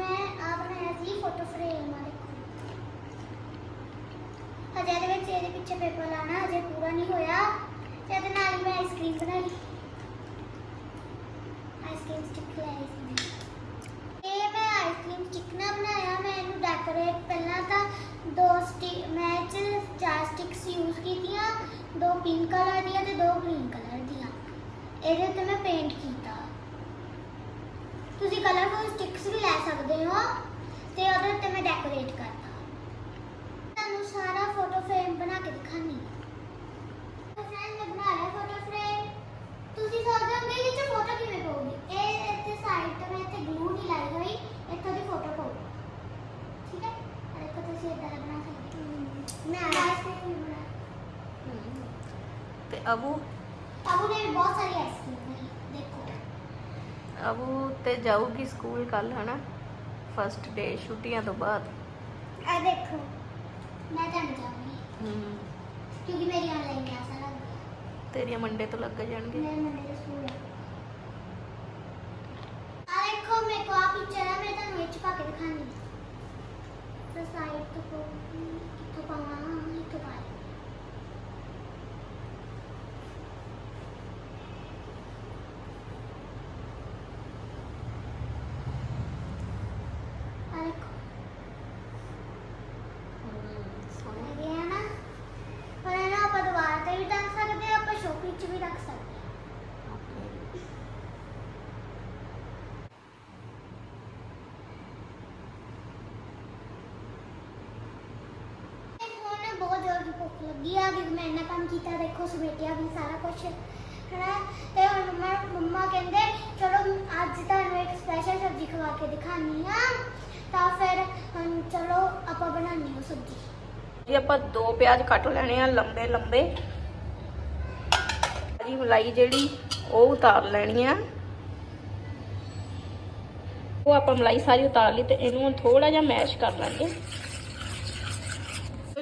ਮੈਂ ਆ ਬਣਾਇਆ ਸੀ ਫੋਟੋ ਫਰੇਮ ਆ ਦੇਖੋ। ਹਜੇ ਇਹਦੇ ਵਿੱਚ ਇਹਦੇ ਪਿੱਛੇ ਪੇਪਰ ਲਾਣਾ ਹਜੇ ਪੂਰਾ ਨਹੀਂ ਹੋਇਆ। ਤੇ ਇਹਦੇ ਨਾਲ ਮੈਂ ਆਈਸਕ੍ਰੀਮ ਬਣਾ ਆਈਸਕ੍ਰੀਮ ਸਟਿਕ ਲੈ ਸੀ ਇਹ ਮੈਂ ਆਈਸਕ੍ਰੀਮ ਸਟਿਕ ਨਾਲ ਬਣਾਇਆ। ਮੈਂ ਇਹਨੂੰ ਡੈਕੋਰੇਟ ਪਹਿਲਾਂ ਤਾਂ ਦੋ ਸਟਿਕ ਮੈਂ 'ਚ ਚਾਰ ਸਟਿਕਸ ਯੂਜ਼ ਕੀਤੀਆਂ। ਦੋ ਪਿੰਕ ਕਲਰ ਦੀਆਂ ਤੇ ਦੋ ਗ੍ਰੀਨ ਕਲਰ ਦੀਆਂ। ਇਹਦੇ ਉੱਤੇ ਮੈਂ ਪੇਂਟ ਕੀਤਾ ਤੁਸੀਂ ਕਲਰਫੁਲ ਸਟਿਕਸ ਵੀ ਲੈ ਸਕਦੇ ਹੋ ਤੇ ਉਹਦੇ ਉੱਤੇ ਮੈਂ ਡੈਕੋਰੇਟ ਕਰਤਾ। ਤੁਹਾਨੂੰ ਸਾਰਾ ਫੋਟੋ ਫਰੇਮ ਬਣਾ ਕੇ ਦਿਖਾਣੀ ਫਰੈਂਡ ਮੈਂ ਬਣਾ ਲਿਆ ਫੋਟੋ ਫਰੇਮ ਤੁਸੀਂ ਸੋਚਦੇ ਹੋਗੇ ਕਿ ਇਹ ਫੋਟੋ ਕਿਵੇਂ ਪਾਉਗੀ ਇਹ ਇੱਥੇ ਸਾਈਡ ਤੇ ਮੈਂ ਇੱਥੇ ਗਲੂ ਨਹੀਂ ਲਾਈ ਹੋਈ ਇੱਥੋਂ ਦੀ ਫੋਟੋ ਪਾਉਗੀ ਠੀਕ ਹੈ? ਕੋ ਤੁਸੀਂ ਇਦਾਂ ਬਣਾ ਸਕਦੇ ਹੋ। ਮੈਂ ਆਈਸਕ੍ਰੀਮ ਬਣਾ ਤੇ ਅਬੂ? ਅਬੂ ਨੇ ਬਹੁਤ ਸਾਰੀ ਆਈਸਕ੍ਰੀਮ ਦੇਖੋ। ਅਬੂ ਤੇ ਜਾਊਗੀ ਸਕੂਲ ਕੱਲ ਹਨਾ? ਫਸਟ ਡੇ ਛੁੱਟੀਆਂ ਤੋਂ ਬਾਅਦ। ਆ ਦੇਖੋ ਮੈਂ ਜਾਣ ਜਾਊਂਗੀ ਹਮ, ਕਿਉਂਕਿ ਮੇਰੀ ਆਨਲਾਈਨ ਕਲਾਸਾਂ ਲੱਗ ਗਈਆਂ ਤੇਰੀਆਂ ਮੰਡੇ ਤੋਂ ਲੱਗ ਜਾਣਗੇ ਮੇਰੇ ਮੰਡੇ ਦੇ ਸਕੂਲ ਹੈ ਆ ਦੇਖੋ ਮੇਰੇ ਕੋ ਆ ਪਿਕਚਰ ਹੈ ਮੈਂ ਤੁਹਾਨੂੰ ਇਹ ਚ ਪਾ ਕੇ ਦਿਖਾਣੀ ਹੈ। ਤੇ ਸਾਈਡ ਤੋਂ ਕੋ ਕਿੱਥੋਂ ਪਾਵਾਂ ਇੱਥੋਂ ਪਾ ਲਈ। ਆ ਦੇਖੋ ਸੋਹਣੇ ਇਹ ਹੈ ਨਾ ਪਰ ਇਹ ਨਾ ਆਪਾਂ ਦੁਬਾਰਾ ਤੇ ਵੀ ਰੱਖ ਸਕਦੇ ਹਾਂ ਆਪਾਂ ਸ਼ੋਪਿੰਗ ਚ ਵੀ ਰੱਖ ਸਕਦੇ ਹਾਂ Okay. ਹੁਣ ਬਹੁਤ ਭੁੱਖ ਲੱਗੀ ਆ ਕਿਉਂਕਿ ਮੈਂ ਇੰਨਾ ਕੰਮ ਕੀਤਾ, ਦੇਖੋ ਸਮੇਟਿਆ ਵੀ ਸਾਰਾ ਕੁਝ ਹੈ ਤੇ ਹੁਣ ਮੰਮਾ ਮੰਮਾ ਕਹਿੰਦੇ, ਚਲੋ, ਅੱਜ ਤੁਹਾਨੂੰ ਇੱਕ ਸਪੈਸ਼ਲ ਸਬਜ਼ੀ ਖਵਾ ਕੇ ਦਿਖਾਣੀ ਆ। ਤਾਂ ਫਿਰ ਹੁਣ ਚਲੋ, ਆਪਾਂ ਬਣਾਉਣੀ ਉਹ ਸਬਜ਼ੀ। ਜੀ, ਆਪਾਂ ਦੋ ਪਿਆਜ਼ ਕੱਟ ਲੈਣੇ ਆ, ਲੰਬੇ ਲੰਬੇ। ਜੀ, ਮਲਾਈ ਜਿਹੜੀ, ਉਹ ਉਤਾਰ ਲੈਣੀ ਆ। ਉਹ ਆਪਾਂ ਮਲਾਈ ਸਾਰੀ ਉਤਾਰ ਲਈ ਤੇ ਇਹਨੂੰ ਥੋੜਾ ਜਿਹਾ ਮੈਸ਼ ਕਰ ਲਾਂਗੇ।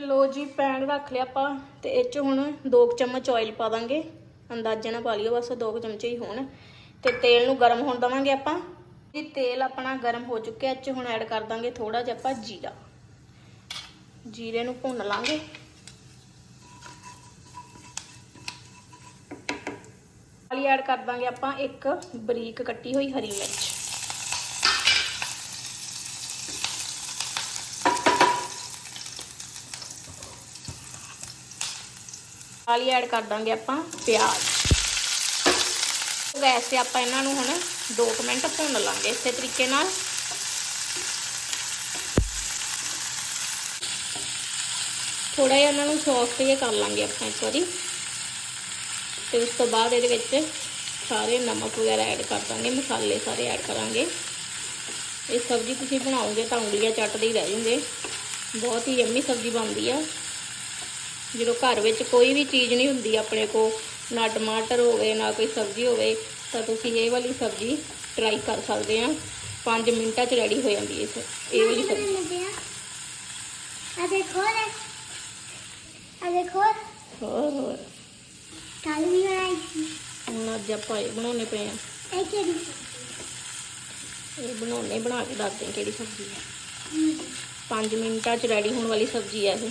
ਲੋ ਜੀ, ਪੈਨ ਰੱਖ ਲਿਆ ਆਪਾਂ ਤੇ ਇਹ ਚ ਹੁਣ 2 ਚਮਚ ਆਇਲ ਪਾ ਦਾਂਗੇ। ਅੰਦਾਜ਼ੇ ਨਾਲ ਪਾ ਲਿਓ, ਬਸ 2 ਚਮਚੇ ਹੀ ਹੋਣ। ਤੇ ਤੇਲ ਨੂੰ ਗਰਮ ਹੋਣ ਦਵਾਂਗੇ ਆਪਾਂ। ਜੀ, ਤੇਲ ਆਪਣਾ ਗਰਮ ਹੋ ਚੁੱਕਿਆ, ਇਹ ਚ ਹੁਣ ਐਡ ਕਰ ਦਾਂਗੇ ਥੋੜਾ ਜਿਹਾ ਆਪਾਂ ਜੀਰਾ। ਜੀਰੇ ਨੂੰ ਭੁੰਨ ਲਾਂਗੇ। ਵਾਲੀ ਐਡ ਕਰ ਦਾਂਗੇ ਆਪਾਂ ਇੱਕ ਬਰੀਕ ਕੱਟੀ ਹੋਈ ਹਰੀ ਮਿਰਚ। ਹੀ ਐਡ ਕਰ ਦਾਂਗੇ ਆਪਾਂ ਪਿਆਜ਼। ਗੈਸ ਤੇ ਆਪਾਂ ਇਹਨਾਂ ਨੂੰ ਹੁਣ 2 ਮਿੰਟ ਭੁੰਨ ਲਾਂਗੇ ਇਸੇ ਤਰੀਕੇ ਨਾਲ। ਥੋੜਾ ਜਿਹਾ ਇਹਨਾਂ ਨੂੰ ਸੌਫਟ ਜਿਹਾ ਕਰ ਲਾਂਗੇ ਆਪਾਂ ਇੱਕ ਵਾਰੀ। ਤੇ ਉਸ ਤੋਂ ਬਾਅਦ ਇਹਦੇ ਵਿੱਚ ਸਾਰੇ ਨਮਕ ਵਗੈਰਾ ਐਡ ਕਰ ਦਾਂਗੇ, ਮਸਾਲੇ ਸਾਰੇ ਐਡ ਕਰਾਂਗੇ। ਇਹ ਸਬਜ਼ੀ ਤੁਸੀਂ ਬਣਾਓਗੇ ਤਾਂ ਉਂਗਲੀਆਂ ਚੱਟਦੇ ਹੀ ਰਹਿ ਜਾਂਦੇ ਬਹੁਤ ਹੀ ਯੰਮੀ ਸਬਜ਼ੀ ਬਣਦੀ ਆ। ਜਦੋਂ ਘਰ ਵਿੱਚ ਕੋਈ ਵੀ ਚੀਜ਼ ਨਹੀਂ ਹੁੰਦੀ ਆਪਣੇ ਕੋ ਨਾ ਟਮਾਟਰ ਹੋਵੇ ਨਾ ਕੋਈ ਸਬਜ਼ੀ ਹੋਵੇ ਤਾਂ ਤੁਸੀਂ ਇਹ ਵਾਲੀ ਸਬਜ਼ੀ ਟਰਾਈ ਕਰ ਸਕਦੇ ਆ। 5 ਮਿੰਟਾਂ 'ਚ ਰੈਡੀ ਹੋ ਜਾਂਦੀ ਹੈ ਇਹ ਵਾਲੀ ਸਬਜ਼ੀ। ਆ ਦੇਖੋ ਆ ਦੇਖੋ। ਹੋਰ ਹੋਰ। ਕੱਲ ਵੀ ਬਣਾਈ ਸੀ। ਹੁਣ ਅੱਜ ਆਪਾਂ ਇਹ ਬਣਾਉਣੇ ਪਏ ਆ। ਇਹ ਕਿਹੜੀ ਇਹ ਬਣਾਉਣੇ ਬਣਾ ਕੇ ਦੱਸਦੇ ਕਿਹੜੀ ਸਬਜ਼ੀ ਹੈ। 5 ਮਿੰਟਾਂ 'ਚ ਰੈਡੀ ਹੋਣ ਵਾਲੀ ਸਬਜ਼ੀ ਹੈ ਇਹ।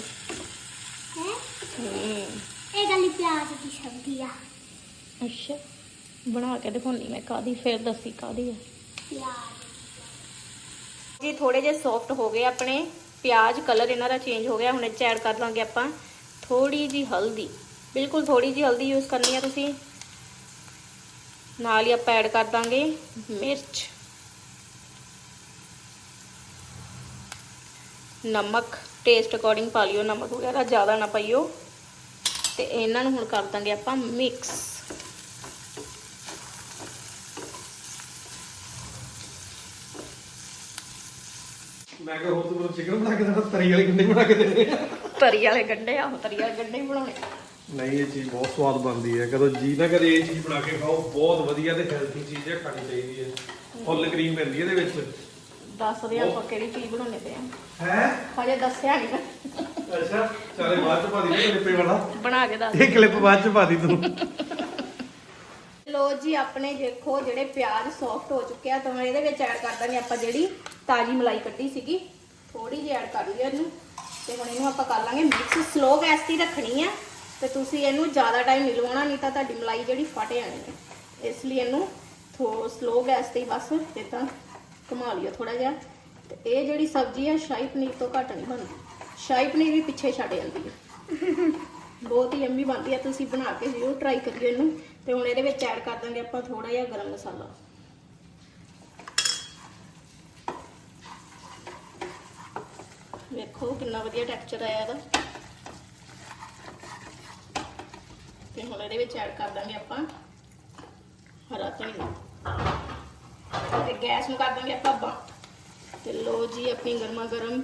ਇਹ ਗਲੀ ਪਿਆਜ਼ ਦੀ ਸਬਜ਼ੀ ਆ। ਅੱਛਾ ਬਣਾ ਕੇ ਦਿਖਾਉਣੀ ਮੈਂ ਕਾਦੀ ਫਿਰ ਦੱਸੀ ਕਾਦੀ ਹੈ ਪਿਆਜ਼ ਜੀ ਥੋੜੇ ਜਿਹੇ ਸੌਫਟ ਹੋ ਗਏ ਆਪਣੇ ਪਿਆਜ਼ ਕਲਰ ਇਹਨਾਂ ਦਾ ਚੇਂਜ ਹੋ ਗਿਆ ਹੁਣ ਇਹ 'ਚ ਐਡ ਕਰ ਲਾਂਗੇ ਆਪਾਂ। ਥੋੜੀ ਜੀ ਹਲਦੀ ਬਿਲਕੁਲ ਥੋੜੀ ਜੀ ਹਲਦੀ ਯੂਜ਼ ਕਰਨੀ ਹੈ ਤੁਸੀਂ। ਨਾਲ ਹੀ ਆਪਾਂ ਐਡ ਕਰ ਦਾਂਗੇ ਮਿਰਚ। ਨਮਕ ਟੇਸਟ ਅਕੋਰਡਿੰਗ ਪਾ ਲਿਓ ਨਮਕ ਵਗੈਰਾ ਜ਼ਿਆਦਾ ਨਾ ਪਾਈਓ। ਤੇ ਇਹਨਾਂ ਨੂੰ ਹੁਣ ਕਰ ਦਾਂਗੇ ਆਪਾਂ ਮਿਕਸ ਮੈਂ ਕਿਹਾ ਹੋਰ ਤੂੰ ਚਿਕਨ ਬਣਾ ਕੇ ਦੇਣਾ ਤਰੀ ਵਾਲੇ ਗੰਡੇ ਬਣਾ ਕੇ ਦੇਣੇ। ਤਰੀ ਵਾਲੇ ਗੰਡੇ ਆਹੋ ਤਰੀ ਵਾਲੇ ਗੰਡੇ ਹੀ ਬਣਾਉਣੇ। ਨਹੀਂ ਇਹ ਚੀਜ਼ ਬਹੁਤ ਸਵਾਦ ਬਣਦੀ ਹੈ। ਕਦੋਂ ਜੀ ਨਾ ਕਰੇ ਇਹ ਚੀਜ਼ ਬਣਾ ਕੇ ਖਾਓ ਬਹੁਤ ਵਧੀਆ ਤੇ ਹੈਲਥੀ ਚੀਜ਼ ਹੈ ਖਾਣੀ ਚਾਹੀਦੀ ਹੈ। ਫੁੱਲ ਕਰੀਮ ਪੈਂਦੀ ਹੈ ਇਹਦੇ ਵਿੱਚ। ਦੱਸਦੇ ਆਪਾਂ ਕਿਹੜੀ ਚੀਜ਼ ਬਣਾਉਣੇ ਪਏ ਆ। ਹੈ? ਹਜੇ ਦੱਸਿਆ ਨਹੀਂ ਅੱਛਾ ਚਾਲੇ ਬਾਅਦ ਚ ਪਾ ਦੀ ਕਲਿੱਪੇ ਵਾਲਾ। ਬਣਾ ਕੇ ਦੱਸ ਇਹ ਕਲਿੱਪ ਬਾਅਦ ਚ ਪਾ ਦੀ ਤੂੰ। ਲੋ ਜੀ ਆਪਣੇ ਦੇਖੋ ਜਿਹੜੇ ਪਿਆਜ਼ ਸੌਫਟ ਹੋ ਚੁੱਕੇ ਆ ਤਾਂ ਇਹਦੇ ਵਿੱਚ ਐਡ ਕਰ ਦਾਂਗੇ ਆਪਾਂ ਜਿਹੜੀ ਤਾਜੀ ਮਲਾਈ ਕੱਢੀ ਸੀਗੀ। ਥੋੜੀ ਜਿਹੀ ਐਡ ਕਰ ਲਈ ਇਹਨੂੰ। ਤੇ ਹੁਣ ਇਹਨੂੰ ਆਪਾਂ ਕਰ ਲਾਂਗੇ ਮਿਕਸ ਸਲੋ ਗੈਸ ਤੇ ਹੀ ਰੱਖਣੀ ਆ। ਤੇ ਤੁਸੀਂ ਇਹਨੂੰ ਜ਼ਿਆਦਾ ਟਾਈਮ ਨਹੀਂ ਲਵਾਉਣਾ ਨਹੀਂ ਤਾਂ ਤੁਹਾਡੀ ਮਲਾਈ ਜਿਹੜੀ ਫਟ ਜਾਣੀ ਹੈ ਇਸ ਲਈ ਇਹਨੂੰ ਥੋ ਸਲੋ ਗੈਸ ਤੇ ਬਸ ਇਦਾਂ ਘੁਮਾ ਲਿਓ ਥੋੜਾ ਜਿਹਾ। ਤੇ ਇਹ ਜਿਹੜੀ ਸਬਜ਼ੀ ਆ ਸ਼ਾਹੀ ਪਨੀਰ ਤੋਂ ਘੱਟ ਨਹੀਂ ਬਣਦੀ। ਸ਼ਾਹੀ ਪਨੀਰ ਵੀ ਪਿੱਛੇ ਛੱਡ ਜਾਂਦੀ ਹੈ। ਬਹੁਤ ਹੀ ਯੰਮੀ ਬਣਦੀ ਹੈ, ਤੁਸੀਂ ਬਣਾ ਕੇ ਜ਼ਰੂਰ ਟਰਾਈ ਕਰਿਓ ਇਹਨੂੰ। ਤੇ ਹੁਣ ਇਹਦੇ ਵਿੱਚ ਐਡ ਕਰ ਦਾਂਗੇ ਆਪਾਂ ਥੋੜਾ ਜਿਹਾ ਗਰਮ ਮਸਾਲਾ। ਵੇਖੋ ਕਿੰਨਾ ਵਧੀਆ ਟੈਕਸਚਰ ਆਇਆ ਇਹਦਾ। ਤੇ ਹੁਣ ਇਹਦੇ ਵਿੱਚ ਐਡ ਕਰ ਦਾਂਗੇ ਆਪਾਂ ਹਰਾ ਧਨੀਆ। ਤੇ ਗੈਸ ਨੂੰ ਕਰ ਦਾਂਗੇ ਆਪਾਂ ਬੰਦ। ਤੇ ਲੋ ਜੀ, ਆਪਣੀ ਗਰਮਾ ਗਰਮ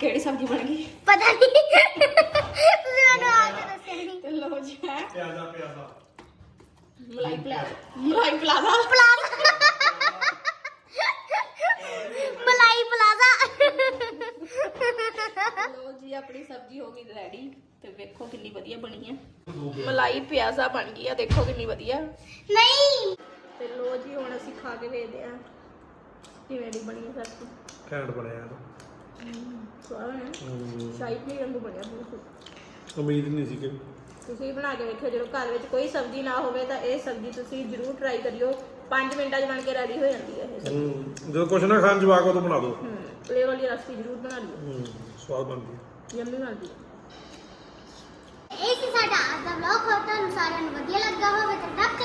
ਕਿਹੜੀ ਸਬਜ਼ੀ ਬਣ ਗਈ? ਪਤਾ ਨਹੀਂ ਤੁਸੀਂ ਮੈਨੂੰ ਆ ਕੇ ਦੱਸਿਆ ਨਹੀਂ ਤੇ ਲੋ ਜੀ ਹੈ। ਪਿਆਜ਼ਾ ਪਿਆਜ਼ਾ। ਮਲਾਈ ਪਲਾਜ਼ਾ ਮਲਾਈ ਪਲਾਜ਼ਾ। ਮਲਾਈ ਪਲਾਜ਼ਾ। ਲੋ ਜੀ ਆਪਣੀ ਸਬਜ਼ੀ ਹੋ ਗਈ ਰੈਡੀ ਤੇ ਵੇਖੋ ਕਿੰਨੀ ਵਧੀਆ ਬਣੀ ਹੈ। ਮਲਾਈ ਪਿਆਜ਼ਾ ਬਣ ਗਈ ਆ ਦੇਖੋ ਕਿੰਨੀ ਵਧੀਆ। ਨਹੀਂ। ਤੇ ਲੋ ਜੀ ਹੁਣ ਅਸੀਂ ਖਾ ਕੇ ਵੇਖਦੇ ਆ ਕਿਵੇਂ ਦੀ ਬਣੀ ਹੈ ਸਬਜ਼ੀ। ਘੈਂਟ ਬਣਿਆ ਹਮ, ਸ਼ਾਹੀ ਪਨੀਰ ਵਾਂਗੂ ਬਣਿਆ ਬਿਲਕੁਲ। ਉਮੀਦ ਨਹੀਂ ਸੀ ਕਿ ਤੁਸੀਂ ਬਣਾ ਕੇ ਵੇਖਿਓ ਜਦੋਂ ਘਰ ਵਿੱਚ ਕੋਈ ਸਬਜ਼ੀ ਨਾ ਹੋਵੇ ਤਾਂ ਇਹ ਸਬਜ਼ੀ ਤੁਸੀਂ ਜ਼ਰੂਰ ਟਰਾਈ ਕਰਿਓ। 5 ਮਿੰਟਾਂ 'ਚ ਬਣ ਕੇ ਰੈਡੀ ਹੋ ਜਾਂਦੀ ਹੈ ਇਹ ਹਮ, ਜਦੋਂ ਕੁਛ ਨਾ ਖਾਣ ਜਵਾਕ ਉਹ ਬਣਾ ਦਿਓ ਹੂੰ ਇਹ ਵਾਲੀ ਰੈਸਪੀ ਜ਼ਰੂਰ ਬਣਾ ਲਿਓ। ਹਮ, ਸਵਾਦ ਬਣਦੀ ਹੈ। ਯੰਮੀ ਬਣਦੀ ਹੈ। ਇਹ ਸੀ ਸਾਡਾ ਅੱਜ ਦਾ ਵਲੌਗ ਹੋਰ ਤੁਹਾਨੂੰ ਸਾਰਿਆਂ ਨੂੰ ਵਧੀਆ ਲੱਗਾ ਹੋਵੇ ਤਾਂ ਲੱਕ